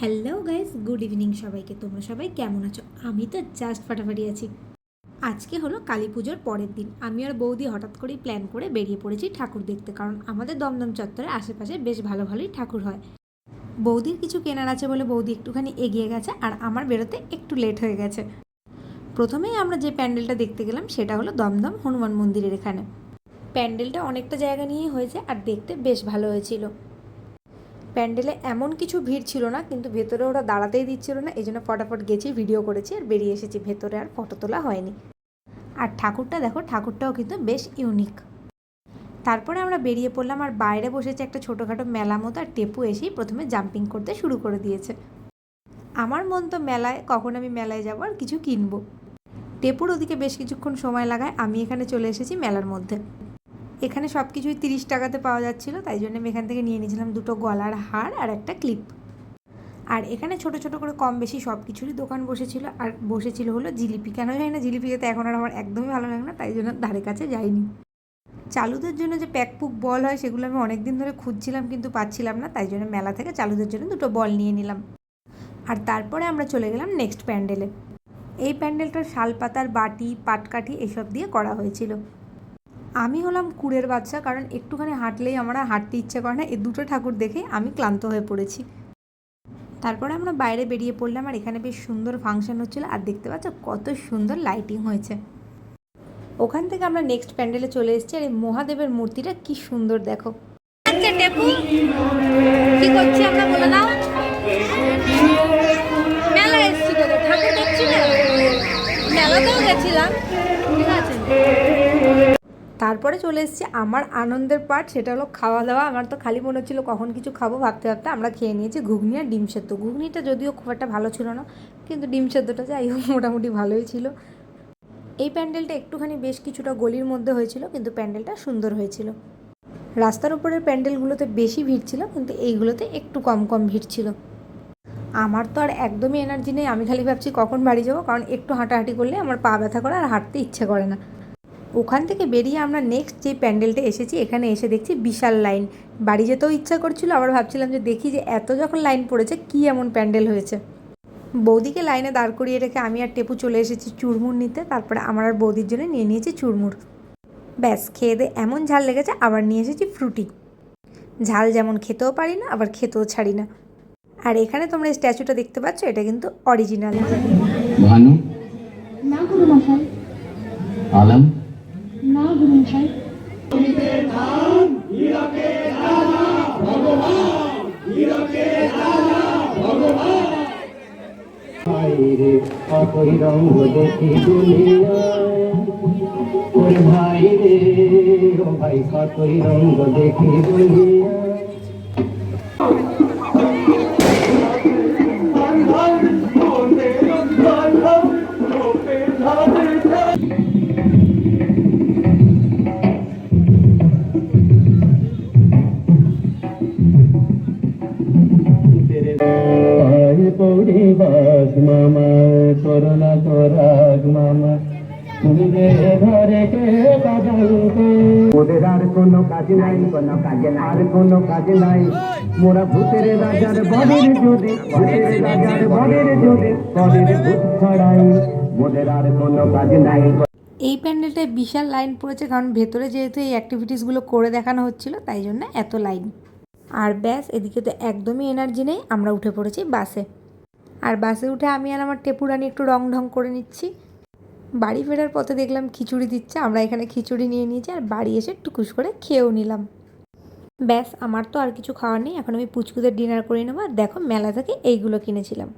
Hello guys, good evening সবাইকে। তোমরা সবাই কেমন আছো? আমি তো জাস্ট ফাটাফাটি আছি। আজকে হলো কালী পুজোর পরের দিন। আমি আর বৌদি হঠাৎ করেই প্ল্যান করে বেরিয়ে পড়েছি ঠাকুর দেখতে, কারণ আমাদের দমদম চত্বরে আশেপাশে বেশ ভালো ভালোই ঠাকুর হয়। বৌদির কিছু কেনার আছে বলে বৌদি একটুখানি এগিয়ে গেছে আর আমার বেরোতে একটু লেট হয়ে গেছে। প্রথমেই আমরা যে প্যান্ডেলটা দেখতে গেলাম সেটা হলো দমদম হনুমান মন্দিরের এখানে। প্যান্ডেলটা অনেকটা জায়গা নিয়েই হয়েছে আর দেখতে বেশ ভালো হয়েছিল। প্যান্ডেলে এমন কিছু ভিড় ছিল না, কিন্তু ভেতরে ওরা দাঁড়াতেই দিচ্ছিল না এই জন্য ফটাফট গেছি, ভিডিও করেছি আর বেরিয়ে এসেছি। ভেতরে আর ফটো তোলা হয়নি। আর ঠাকুরটা দেখো, ঠাকুরটাও কিন্তু বেশ ইউনিক তারপরে আমরা বেরিয়ে পড়লাম আর বাইরে বসেছে একটা ছোটোখাটো মেলা মতো, আর টেপু এসেই প্রথমে জাম্পিং করতে শুরু করে দিয়েছে। আমার মন তো মেলায়, কখন আমি মেলায় যাব আর কিছু কিনবো। টেপুর ওদিকে বেশ কিছুক্ষণ সময় লাগায়, আমি এখানে চলে এসেছি মেলার মধ্যে। এখানে সব কিছুই তিরিশ টাকাতে পাওয়া যাচ্ছিল, তাই জন্য আমি এখান থেকে নিয়ে নিয়েছিলাম দুটো গলার হার আর একটা ক্লিপ। আর এখানে ছোট ছোট করে কম বেশি সব কিছুরই দোকান বসেছিল, আর বসেছিল হলো জিলিপি। কেন জানি না জিলিপি খেতে এখন আর আমার একদমই ভালো লাগে না, তাই জন্য ধারে কাছে যাইনি। চালুদের জন্য যে প্যাকপুক বল হয়, সেগুলো আমি অনেক দিন ধরে খুঁজছিলাম কিন্তু পাচ্ছিলাম না, তাই জন্য মেলা থেকে চালুদের জন্য দুটো বল নিয়ে নিলাম। আর তারপরে আমরা চলে গেলাম নেক্সট প্যান্ডেলে। এই প্যান্ডেলটা শালপাতার বাটি, পাটকাঠি, এসব দিয়ে করা হয়েছিল। আমি হলাম কুড়ের বাচ্চা, কারণ একটুখানি হাঁটলেই আমার হাঁটতে ইচ্ছে করে না, এই দুটো ঠাকুর দেখেই আমি ক্লান্ত হয়ে পড়েছি। তারপরে আমরা বাইরে বেরিয়ে পড়লাম, আর এখানে বেশ সুন্দর ফাংশন হচ্ছিল, আর দেখতে পাচ্ছ কত সুন্দর লাইটিং হয়েছে। ওখান থেকে আমরা নেক্সট প্যান্ডেলে চলে এসেছি, আর এই মহাদেবের মূর্তিটা কি সুন্দর দেখো। কি করছি আমরা বলে দাও। তারপরে চলে এসেছি আমার আনন্দের পার্ট সেটা হলো খাওয়া দাওয়া আমার তো খালি মনে হচ্ছিল কখন কিছু খাব ভাবতে ভাবতে আমরা খেয়ে নিয়েছি ঘুগনি আর ডিম সেদ্ধ। ঘুগনিটা যদিও খুব একটা ভালো ছিল না, কিন্তু ডিম সেদ্ধটা যাই হোক, মোটামুটি ভালোই ছিল। এই প্যান্ডেলটা একটুখানি বেশ কিছুটা গলির মধ্যে হয়েছিল, কিন্তু প্যান্ডেলটা সুন্দর হয়েছিল। রাস্তার উপরের প্যান্ডেলগুলোতে বেশি ভিড় ছিল, কিন্তু এইগুলোতে একটু কম কম ভিড় ছিল। আমার তো আর একদমই এনার্জি নেই, আমি খালি ভাবছি কখন বাড়ি যাব, কারণ একটু হাঁটাহাঁটি করলে আমার পা ব্যথা করে আর হাঁটতে ইচ্ছে করে না। ওখান থেকে বেরিয়ে আমরা নেক্সট যে প্যান্ডেলটা এসেছি এখানে এসে দেখছি বিশাল লাইন। বাড়ি যেতেও ইচ্ছা করছিল আবার ভাবছিলাম যে দেখি যে এত যখন লাইন পড়েছে কি এমন প্যান্ডেল হয়েছে। বৌদিকে লাইনে দাঁড় করিয়ে রেখে আমি আর টেপু চলে এসেছি চুরমুর নিতে তারপরে আমার আর বৌদির জন্য নিয়ে নিয়েছি চুরমুর। ব্যাস খেয়ে দিয়ে এমন ঝাল লেগেছে আবার নিয়ে এসেছি ফ্রুটি। ঝাল যেমন খেতেও পারি না আবার খেতেও ছাড়ি না। আর এখানে তোমরা স্ট্যাচুটা দেখতে পাচ্ছ এটা কিন্তু অরিজিনাল ভানু? না আলম না গুরুমশাই ভাইরে অতই রঙ দেখি দুনিয়ায় ওরে ভাই রে ও ভাই কতই রঙ দেখি দুনিয়ায় পৌড়ি বাস মামা করোনা তোরাগ মামা। তুমি যে ঘরে কে ওদের আর কোনো কাজ নাই কোনো কাজে নাই আর কোনো কাজ নাই। মোরা ভূতের রাজার জোরে ভূতের রাজার বডির ভূত ছড়াই। মোদের আর কোনো কাজ নাই। এই প্যান্ডেলটায় বিশাল লাইন পড়েছে কারণ ভেতরে যেহেতু এই অ্যাক্টিভিটিসগুলো করে দেখানো হচ্ছিল তাই জন্য এত লাইন। আর ব্যাস এদিকে তো একদমই এনার্জি নেই আমরা উঠে পড়েছি বাসে। আর বাসে উঠে আমি আর আমার টেপুরানি একটু রং ঢং করে নিচ্ছি। বাড়ি ফেরার পথে দেখলাম খিচুড়ি দিচ্ছে, আমরা এখানে খিচুড়ি নিয়ে নিয়েছি আর বাড়ি এসে টুকুস করে খেয়েও নিলাম। ব্যাস, আমার তো আর কিছু খাওয়ার নেই, এখন আমি পুচকুদের ডিনার করে নেব। আর দেখো মেলা থেকে এইগুলো কিনেছিলাম।